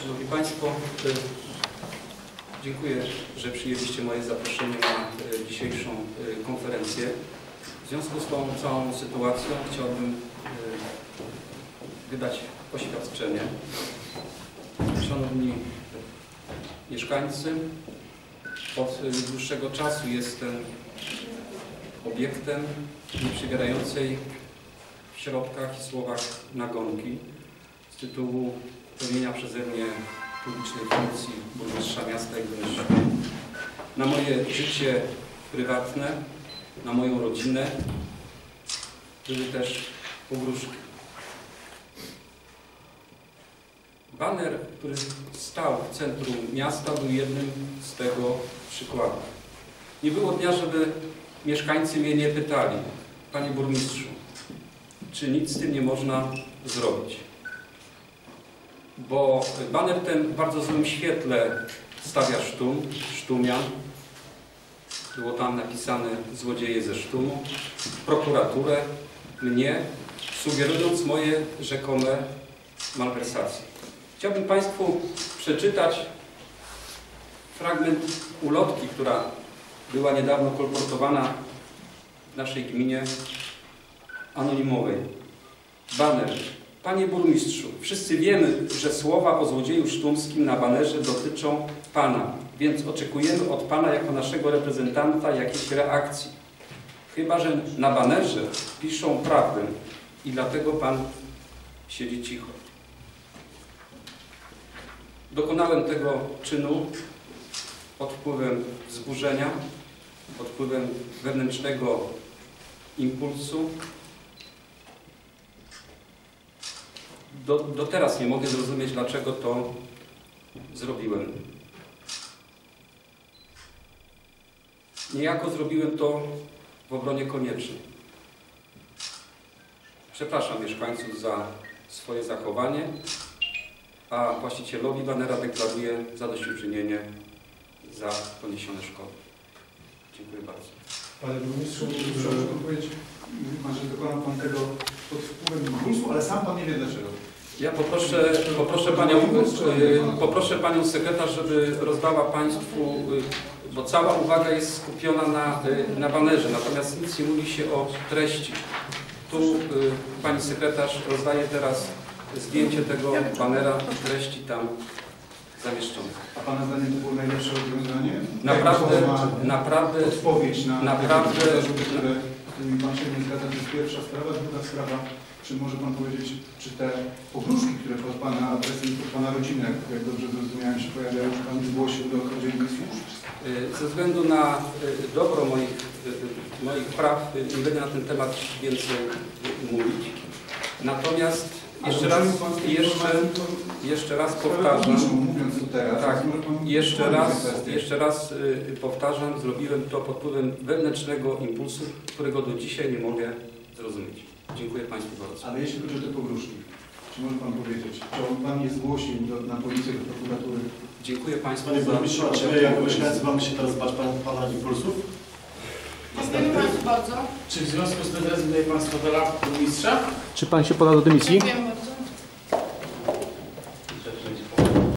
Szanowni Państwo, e, dziękuję, że przyjęliście moje zaproszenie na e, dzisiejszą e, konferencję. W związku z tą całą sytuacją chciałbym wydać oświadczenie. Szanowni mieszkańcy, od dłuższego czasu jestem obiektem nieprzybierającej w środkach i słowach nagonki z tytułu pełnienia przeze mnie publicznej funkcji burmistrza miasta burmistrza. Na moje życie prywatne, na moją rodzinę były też pogróżki. Baner, który stał w centrum miasta, był jednym z tego przykładów. Nie było dnia, żeby mieszkańcy mnie nie pytali, panie burmistrzu, czy nic z tym nie można zrobić. Bo baner ten w bardzo złym świetle stawia sztum, sztumian. Było tam napisane złodzieje ze sztumu, prokuraturę, mnie, sugerując moje rzekome malwersacje. Chciałbym Państwu przeczytać fragment ulotki, która była niedawno kolportowana w naszej gminie anonimowej. Baner. Panie burmistrzu, wszyscy wiemy, że słowa o złodzieju sztumskim na banerze dotyczą Pana, więc oczekujemy od Pana jako naszego reprezentanta jakiejś reakcji. Chyba, że na banerze piszą prawdę i dlatego Pan siedzi cicho. Dokonałem tego czynu pod wpływem wzburzenia, pod wpływem wewnętrznego impulsu. Do, do teraz nie mogę zrozumieć, dlaczego to zrobiłem. Niejako zrobiłem to w obronie koniecznej. Przepraszam mieszkańców za swoje zachowanie, a właścicielowi banera deklaruję zadośćuczynienie za poniesione szkody. Dziękuję bardzo. Panie burmistrzu, proszę powiedzieć, mówi Pan, że dokonał Pan tego pod wpływem impulsu, ale sam Pan nie wie dlaczego. Ja poproszę, poproszę, panią, poproszę Panią Sekretarz, żeby rozdała Państwu, y, bo cała uwaga jest skupiona na, y, na banerze, natomiast nic nie mówi się o treści. Tu y, Pani Sekretarz rozdaje teraz zdjęcie tego banera i treści tam zamieszczonych. A Pana zdaniem to było najlepsze rozwiązanie? Naprawdę, naprawdę, odpowiedź na naprawdę- które którymi Pan się nie zgadza, to jest pierwsza sprawa. Druga sprawa, czy może Pan powiedzieć, czy te pogróżki, które pod Pana adresem pod Pana rodzinę, jak, dobrze zrozumiałem, się pojawiają, czy Pan zgłosił do odpowiednich służb? y, ze względu na y, dobro moich, y, moich praw nie będę na ten temat więcej mówić. Natomiast jeszcze raz, jeszcze, jeszcze raz powtarzam, Tak, jeszcze raz, jeszcze raz y, powtarzam, zrobiłem to pod wpływem wewnętrznego impulsu, którego do dzisiaj nie mogę zrozumieć. Dziękuję Państwu bardzo. Ale jeśli chodzi o te pogróżki, czy może Pan powiedzieć, czy on Pan je zgłosił do, na policję, do prokuratury? Dziękuję Państwu Panie za... burmistrzu, a czy jako mieszkańcy mamy się teraz bać pan, Pana impulsów? Dziękuję Państwu bardzo. Czy w związku z tym rezygnuje Pan z fotela burmistrza? Czy pan się poda do dymisji?